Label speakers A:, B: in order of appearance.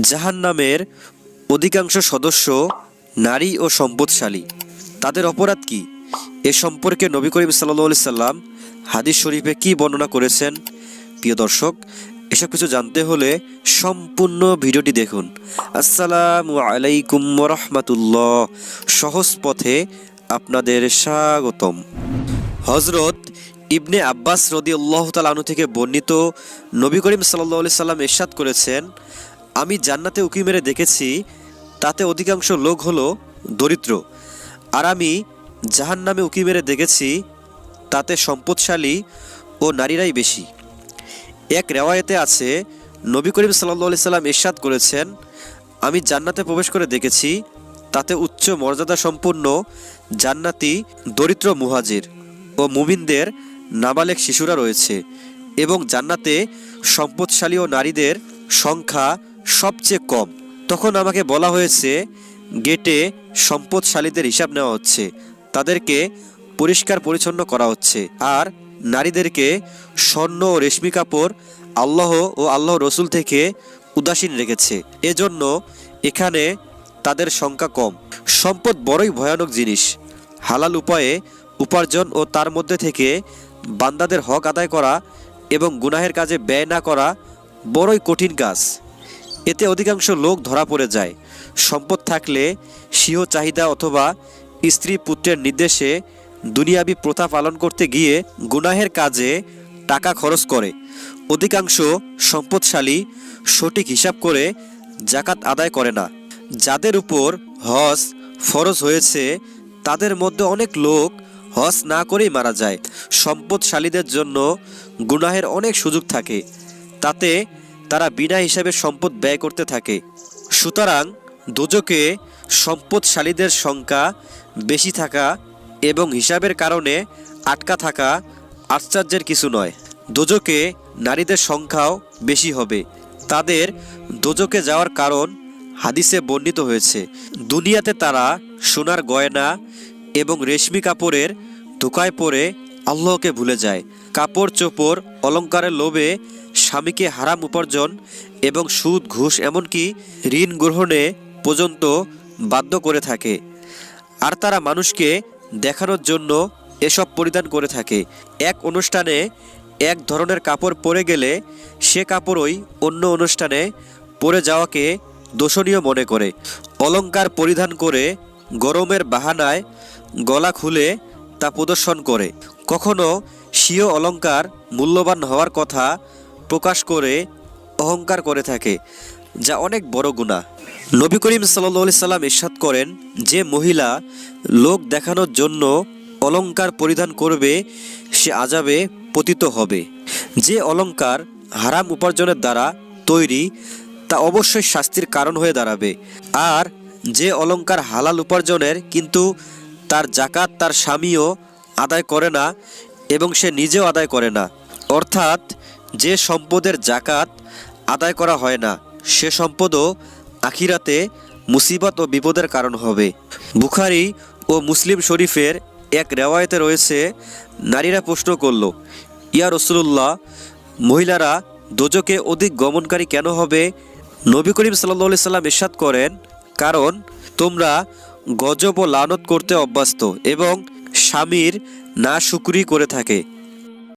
A: জাহান্নামের অধিকাংশ সদস্য নারী ও সম্পদশালী। তাদের অপরাধ কি? এ সম্পর্কে নবী করিম সাল্লা সাল্লাম হাদিস শরীফে কি বর্ণনা করেছেন? প্রিয় দর্শক, এসব কিছু জানতে হলে সম্পূর্ণ ভিডিওটি দেখুন। আসসালামু আলাইকুম রহমাতুল্লাহ। সহজ পথে আপনাদের স্বাগতম। হজরত ইবনে আব্বাস রদি আল্লাহ তালু থেকে বর্ণিত নবী করিম সাল্লা সাল্লাম এরশাদ করেছেন আমি জান্নাতে উকি মেরে দেখেছি, তাতে অধিকাংশ লোক হলো দরিদ্র। আর আমি জাহান নামে উকি মেরে দেখেছি, তাতে সম্পদশালী ও নারীরাই বেশি। এক রেওয়ায়েতে আছে, নবী করিম সাল্লা সাল্লাম এরশাদ করেছেন, আমি জান্নাতে প্রবেশ করে দেখেছি, তাতে উচ্চ মর্যাদা সম্পন্ন জান্নাতি দরিদ্র মুহাজির ও মুমিনদের নাবালেক শিশুরা রয়েছে এবং জান্নাতে সম্পদশালী ও নারীদের সংখ্যা সবচেয়ে কম। তখন আমাকে বলা হয়েছে, গেটে সম্পদশালীদের হিসাব নেওয়া হচ্ছে। তাদেরকে পরিষ্কার পরিচ্ছন্ন করা হচ্ছে। আর নারীদেরকে স্বর্ণ ও রেশমি কাপড় আল্লাহ ও আল্লাহ রসুল থেকে উদাসীন রেখেছে। এজন্য এখানে তাদের সংখ্যা কম। সম্পদ বড়ই ভয়ানক জিনিস। হালাল উপায়ে উপার্জন ও তার মধ্যে থেকে বান্দাদের হক আদায় করা এবং গুনাহের কাজে ব্যয় না করা বড়ই কঠিন কাজ। এতে অধিকাংশ লোক ধরা পড়ে যায়। সম্পদ থাকলে স্বীয় চাহিদা অথবা স্ত্রী পুত্রের নির্দেশে দুনিয়াবি প্রথা পালন করতে গিয়ে গুনাহের কাজে টাকা খরচ করে। অধিকাংশ সম্পদশালী সঠিক হিসাব করে জাকাত আদায় করে না। যাদের উপর হজ ফরজ হয়েছে, তাদের মধ্যে অনেক লোক হজ না করেই মারা যায়। সম্পদশালীদের জন্য গুনাহের অনেক সুযোগ থাকে। তাতে তারা বিনা হিসাবে সম্পদ ব্যয় করতে থাকে। সুতরাং দুজকে সম্পদশালীদের সংখ্যা বেশি থাকা এবং হিসাবের কারণে আটকা থাকা আশ্চর্যের কিছু নয়। দোজকে নারীদের সংখ্যাও বেশি হবে। তাদের দোজকে যাওয়ার কারণ হাদিসে বর্ণিত হয়েছে। দুনিয়াতে তারা সোনার গয়না এবং রেশমি কাপড়ের ধোকায় পড়ে আল্লাহকে ভুলে যায়। কাপড় চোপড় অলংকারের লোভে স্বামীকে হারাম উপার্জন এবং সুদ, ঘুষ, এমনকি ঋণ গ্রহণে পর্যন্ত বাধ্য করে থাকে। আর তারা মানুষকে দেখানোর জন্য এসব পরিধান করে থাকে। এক অনুষ্ঠানে এক ধরনের কাপড় পরে গেলে সে কাপড়ই অন্য অনুষ্ঠানে পরে যাওয়াকে দোষণীয় মনে করে। অলংকার পরিধান করে গরমের বাহানায় গলা খুলে তা প্রদর্শন করে। কখনো স্বীয় অলংকার মূল্যবান হওয়ার কথা প্রকাশ করে, অহংকার করে থাকে, যা অনেক বড় গুণা নবী করিম সাল্লি সাল্লাম ইরশাদ করেন যে মহিলা লোক দেখানোর জন্য অলংকার পরিধান করবে, সে আজাবে পতিত হবে। যে অলংকার হারাম উপার্জনের দ্বারা তৈরি, তা অবশ্যই শাস্তির কারণ হয়ে দাঁড়াবে। আর যে অলংকার হালাল উপার্জনের, কিন্তু তার জাকাত তার স্বামীও আদায় করে না এবং সে নিজেও আদায় করে না। অর্থাৎ যে সম্পদের জাকাত আদায় করা হয় না, সে সম্পদও আখিরাতে মুসিবত ও বিপদের কারণ হবে। বুখারি ও মুসলিম শরীফের এক রেওয়ায়তে রয়েছে, নারীরা প্রশ্ন করল, ইয়া রসুল্লাহ মহিলারা দোজকে অধিক গমনকারী কেন হবে? নবী করিম সাল্লা সাল্লাম ইরশাদ করেন, কারণ তোমরা গজব ও লানত করতে অভ্যস্ত এবং স্বামীর না শুকরি করে থাকে।